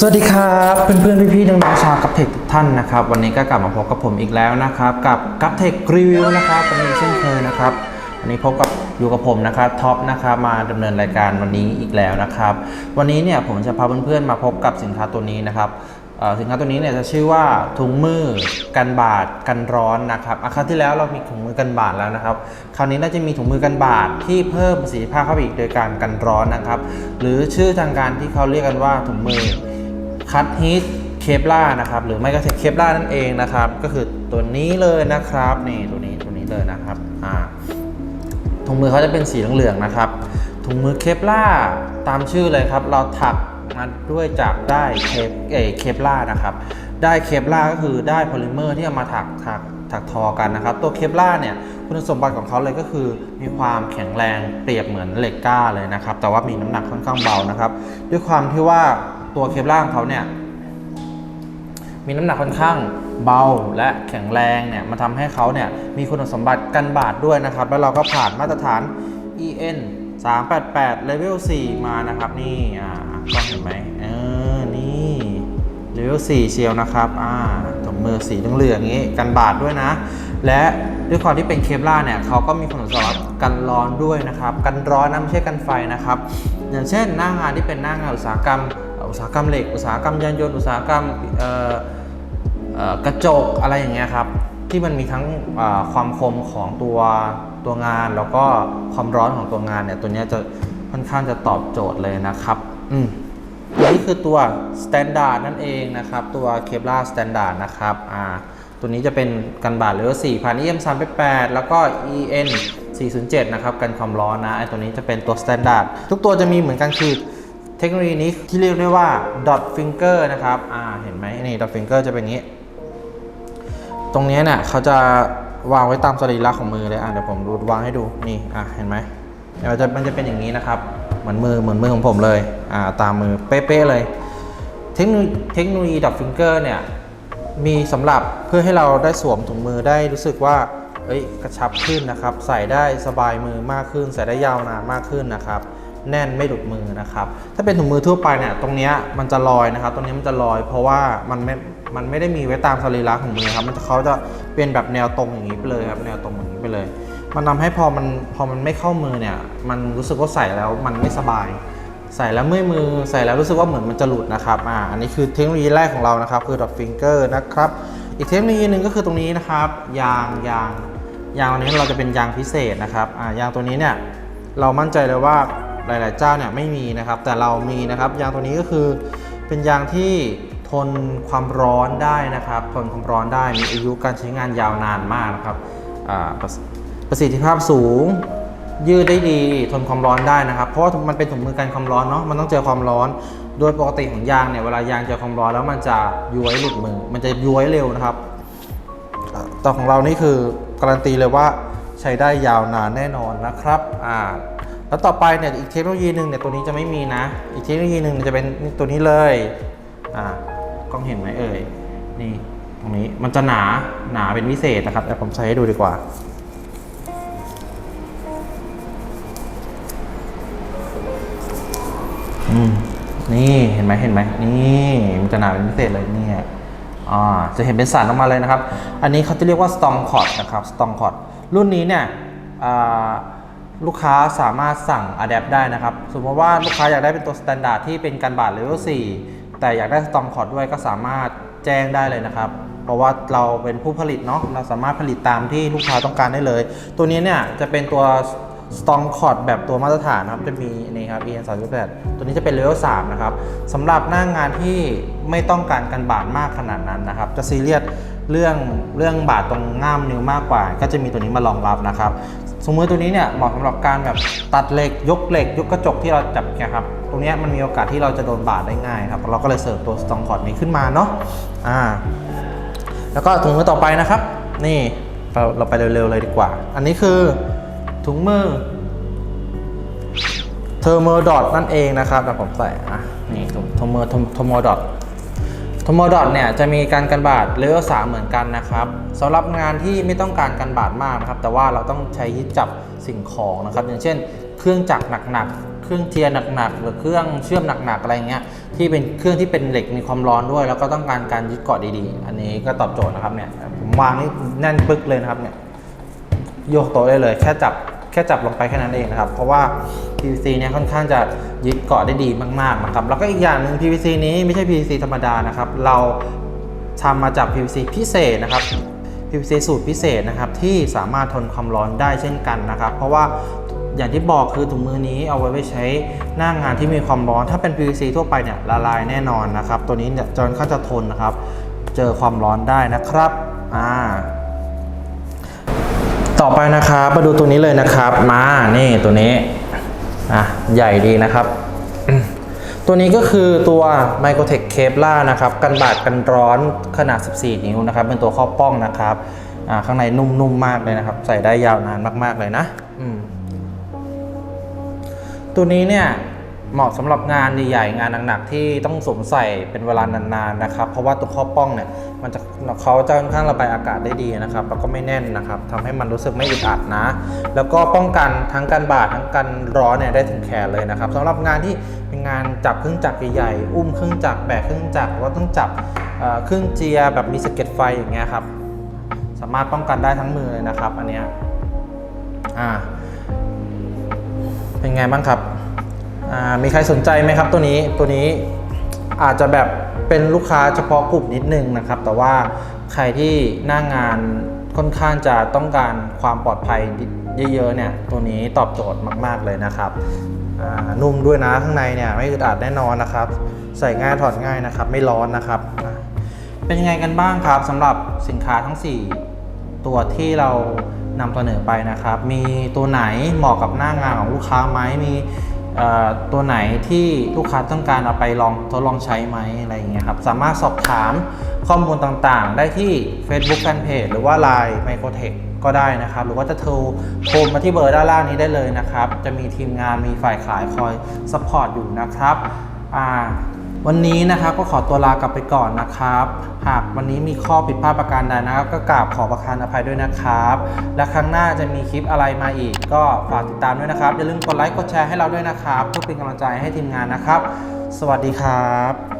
สวัสดีครับเพื่อนๆพี่ๆน้องๆชาวกับเทคทุกท่านนะครับ วันนี้ก็กลับมาพบกับผมอีกแล้วนะครับ กับกับเทครีวิวนะครับวันนี้เช่นเคยนะครับวันนี้พบกับอยู่กับผมนะครับท็อปนะครับมาดำเนินรายการวันนี้อีกแล้วนะครับ วันนี้เนี่ยผมจะพาเพื่อนๆมาพบกับสินค้าตัวนี้นะครับสินค้าตัวนี้เนี่ยจะชื่อว่าถุงมือกันบาดกันร้อนนะครับอาคราวที่แล้วเรามีถุงมือกันบาดแล้วนะครับ คราวนี้น่าจะมีถุงมือกันบาดที่เพิ่มประสิทธิภาพเข้าไปอีกโดยการกันร้อนนะครับ หรือชื่อทางการที่เขาเรียกกันว่าถุงมือ คัตฮีทเคปล่านะครับ หรือไม่ก็เคปล่านั่นเองนะครับ ก็คือตัวนี้เลยนะครับ นี่ตัวนี้ตัวนี้เลยนะครับอ่าถุงมือเขาจะเป็นสีเหลืองๆนะครับ ถุงมือเคปล่าตามชื่อเลยครับ เราถักมาด้วยจากได้เคปเอเคปล่านะครับ ได้เคปล่าก็คือได้โพลิเมอร์ที่เอามาถักถักถักทอกันนะครับ ตัวเคปล่าเนี่ยคุณสมบัติของเขาเลยก็คือมีความแข็งแรงเปรียบเหมือนเหล็กกล้าเลยนะครับ แต่ว่ามีน้ำหนักค่อนข้างเบานะครับ ด้วยความที่ว่า ตัวเคปล่าของเขาเนี่ยมีน้ำหนักค่อนข้างเบาและแข็งแรงเนี่ยมาทำให้เขาเนี่ยมีคุณสมบัติกันบาดด้วยนะครับ แล้วเราก็ผ่านมาตรฐาน EN 388 Level 4 มานะครับ นี่อ่ากล้องเห็นไหมเออนี่ Level 4 เชียวนะครับอ่าถุงมือสีเหลืองๆอย่างนี้กันบาดด้วยนะ และด้วยความที่เป็นเคปล่าเนี่ยเขาก็มีคุณสมบัติกันร้อนด้วยนะครับ กันร้อนนะไม่ใช่กันไฟนะครับ อย่างเช่นหน้างานที่เป็นหน้างานอุตสาหกรรม ตสาหกรรมเหล็ก อุตสาหกรรมยานยนต์อุตสาหกรรมกระจกอะไรอย่างเงี้ยครับที่มันมีทั้งความคมของตัวตัวงาน แล้วก็ความร้อนของตัวงานเนี่ยตัวนี้จะค่อนข้างจะตอบโจทย์เลยนะครับอืมตัวนี้คือตัว Standard นั่นเองนะครับ ตัว Kevlar Standard นะครับอ่าตัวนี้จะเป็นกันบาดเลเวล4ผ่าน EM 388แล้วก็ EN 407 นะครับ กันความร้อนนะไอตัวนี้จะเป็นตัว Standard ทุกตัวจะมีเหมือนกันคือ เทคโนโลยีนี้ที่เรียกได้ว่า dot finger นะครับอ่าเห็นไหมนี่ dot finger จะเป็นอย่างนี้ ตรงนี้เนี่ยเขาจะวางไว้ตามสรีระของมือเลยอะเดี๋ยวผมดูวางให้ดูนี่อะเห็นไหมเดี๋ยวมันจะมันจะเป็นอย่างนี้นะครับ เหมือนมือเหมือนมือของผมเลยอ่าตามมือเป๊ะๆเลย เทคโนโลยีเทคโนโลยี dot finger เนี่ยมีสำหรับเพื่อให้เราได้สวมถุงมือได้รู้สึกว่าเอ้ยกระชับขึ้นนะครับ ใส่ได้สบายมือมากขึ้น ใส่ได้ยาวนานมากขึ้นนะครับ แน่นไม่หลุดมือนะครับ ถ้าเป็นถุงมือทั่วไปเนี่ยตรงนี้มันจะลอยนะครับ ตรงนี้มันจะลอย เพราะว่ามันไม่ มันไม่ได้มีไว้ตามสรีระของมือครับ มันจะเขาจะเป็นแบบแนวตรงอย่างนี้ไปเลยครับ แนวตรงอย่างนี้ไปเลย มันทำให้พอมันพอมันไม่เข้ามือเนี่ย มันรู้สึกว่าใส่แล้วมันไม่สบาย ใส่แล้วเมื่อยมือ ใส่แล้วรู้สึกว่าเหมือนมันจะหลุดนะครับ อ่า อันนี้คือเทคโนโลยีแรกของเรานะครับ คือ dot finger นะครับ อีกเทคโนโลยีหนึ่งก็คือตรงนี้นะครับ ยางยางยางตัวนี้เราจะเป็นยางพิเศษนะครับ อ่า ยางตัวนี้เนี่ยเรามั่นใจเลยว่า หลาย ๆ เจ้าเนี่ยไม่มีนะครับ แต่เรามีนะครับ ยางตัวนี้ก็คือเป็นยางที่ทนความร้อนได้นะครับ ทนความร้อนได้มีอายุการใช้งานยาวนานมากนะครับประสิทธิภาพสูง ยืดได้ดี ทนความร้อนได้นะครับ เพราะว่ามันเป็นถุงมือกันความร้อนเนาะมันต้องเจอความร้อน โดยปกติของยางเนี่ยเวลายางเจอความร้อนแล้วมันจะย้วยหลุดมือ มันจะย้วยเร็วนะครับอ่าแต่ของเรานี่คือการันตีเลยว่าใช้ได้ยาวนานแน่นอนนะครับอ่า แล้วต่อไปเนี่ยอีกเทคโนโลยีหนึ่งเนี่ยตัวนี้จะไม่มีนะ อีกเทคโนโลยีหนึ่งจะเป็นตัวนี้เลยอ่ากล้องเห็นไหมเอ่ยนี่ตรงนี้มันจะหนาหนาเป็นพิเศษนะครับแต่ผมใช้ให้ดูดีกว่าอืมนี่เห็นไหมเห็นไหมนี่มันจะหนาเป็นพิเศษเลยเนี่ยอ่าจะเห็นเป็นสันออกมาเลยนะครับ อันนี้เขาจะเรียกว่า strong cord นะครับ strong cord รุ่นนี้เนี่ยอ่า ลูกค้าสามารถสั่ง adapt ได้นะครับ สมมติว่าลูกค้าอยากได้เป็นตัว standard ที่เป็นกันบาด level 4แต่อยากได้ strong cord ด้วยก็สามารถแจ้งได้เลยนะครับ เพราะว่าเราเป็นผู้ผลิตเนาะเราสามารถผลิตตามที่ลูกค้าต้องการได้เลย ตัวนี้เนี่ยจะเป็นตัว Strong Cord แบบตัวมาตรฐานนะครับ จะมีนี่ครับ EN 3 8ตัวนี้จะเป็น Level 3นะครับสำหรับหน้างงานที่ไม่ต้องการกันบาดมากขนาดนั้นนะครับ จะซีเรียส เรื่องเรื่องบาดตรงง่ามนิ้วมากกว่า ก็จะมีตัวนี้มารองรับนะครับสมมติตัวนี้เนี่ยเหมาะสำหรับการแบบตัดเหล็กยกเหล็ก ยกกระจกที่เราจับเนี่ยครับตรงนี้มันมีโอกาสที่เราจะโดนบาดได้ง่ายครับเราก็เลยเสิร์ฟตัว Strong Cord นี้ขึ้นมาเนาะอ่าแล้วก็ถุงมือต่อไปนะครับ นี่เราเราไปเร็วๆเลยดีกว่า อันนี้คือถุงมือเทอร์โมดอทนั่นเองนะครับแต่ผมใส่อะนี่ถุงเทอร์โมเทอร์โมดอท ทอร์โมดอทเนี่ยจะมีการกันบาดเลเวลสามเหมือนกันนะครับสำหรับงานที่ไม่ต้องการกันบาดมากนะครับ แต่ว่าเราต้องใช้ยึดจับสิ่งของนะครับ อย่างเช่น เครื่องจักรหนักๆเครื่องเจียร์หนักๆหรือเครื่องเชื่อมหนักๆอะไรเงี้ยที่เป็นเครื่องที่เป็นเหล็กมีความร้อนด้วย แล้วก็ต้องการการยึดเกาะดีๆ อันนี้ก็ตอบโจทย์นะครับเนี่ยผมวางนี่แน่นปึ๊กเลยนะครับเนี่ยโยกโต๊ะได้เลยแค่จับ ค่จับลงไปแค่นั้นเองนะครับ เพราะว่า PVC เนี่ยค่อนข้างจะยึดเกาะได้ดีมาก ๆ นะครับ แล้วก็อีกอย่างหนึ่ง PVC นี้ไม่ใช่ PVC ธรรมดานะครับ เราทำมาจาก PVC พิเศษนะครับ PVC สูตรพิเศษนะครับที่สามารถทนความร้อนได้เช่นกันนะครับ เพราะว่าอย่างที่บอกคือถุงมือนี้เอาไว้ไใช้หน้างานที่มีความร้อน ถ้าเป็น PVC ทั่วไปเนี่ยละลายแน่นอนนะครับ ตัวนี้เนี่ยจะค่อนข้างจะทนนะครับ เจอความร้อนได้นะครับ อ่า ต่อไปนะครับมาดูตัวนี้เลยนะครับ มานี่ตัวนี้อะใหญ่ดีนะครับ ตัวนี้ก็คือตัว Microtech c a b l a นะครับ กันบาดกันร้อนขนาด 14 นิ้วนะครับ เป็นตัวครอบป้องนะครับอ่าข้างในนุ่มๆมากเลยนะครับ ใส่ได้ยาวนานมาก ๆ เลยนะ ตัวนี้เนี่ย เหมาะสำหรับงานใหญ่ๆงานหนักๆที่ต้องสวมใส่เป็นเวลานานๆนะครับ เพราะว่าตัวข้อป้องเนี่ยมันจะเขาจะค่อนข้างระบายอากาศได้ดีนะครับแล้วก็ไม่แน่นนะครับทำให้มันรู้สึกไม่อึดอัดนะ แล้วก็ป้องกันทั้งการบาดทั้งการร้อนเนี่ยได้ถึงแขนเลยนะครับสำหรับงานที่เป็นงานจับเครื่องจักรใหญ่ๆอุ้มเครื่องจักรแบกเครื่องจักรหรือว่าต้องจับเครื่องเจียแบบมีสะเก็ดไฟอย่างเงี้ยครับสามารถป้องกันได้ทั้งมือเลยนะครับ อันเนี้ยอ่าเป็นไงบ้างครับ มีใครสนใจไหมครับตัวนี้ตัวนี้อาจจะแบบเป็นลูกค้าเฉพาะกลุ่มนิดนึงนะครับ แต่ว่าใครที่หน้างงานค่อนข้างจะต้องการความปลอดภัยเยอะๆเนี่ยตัวนี้ตอบโจทย์มากๆเลยนะครับนุ่มด้วยนะข้างในเนี่ยไม่อึดอัดแน่นอนนะครับ ใส่ง่ายถอดง่ายนะครับ ไม่ร้อนนะครับ เป็นยังไงกันบ้างครับสำหรับสินค้าทั้ง 4 ตัวที่เรานำเสนอไปนะครับ มีตัวไหนเหมาะกับหน้างานของลูกค้าไหมมี ตัวไหนที่ลูกค้าต้องการเอาไปลองทดลองใช้ไหมอะไรอย่างเงี้ยครับ สามารถสอบถามข้อมูลต่างๆ ได้ที่ Facebook Fanpage หรือว่า Line Microtech ก็ได้นะครับ หรือว่าจะโทรโทรมาที่เบอร์ด้านล่างนี้ได้เลยนะครับ จะมีทีมงานมีฝ่ายขายคอยซัพพอร์ตอยู่นะครับอ่า วันนี้นะครับก็ขอตัวลากลับไปก่อนนะครับ หากวันนี้มีข้อผิดพลาดประการใดนะครับ ก็กราบขอประทานอภัยด้วยนะครับ และครั้งหน้าจะมีคลิปอะไรมาอีก ก็ฝากติดตามด้วยนะครับอย่าลืมกดไลค์กดแชร์ให้เราด้วยนะครับเพื่อเป็นกำลังใจให้ทีมงานนะครับ สวัสดีครับ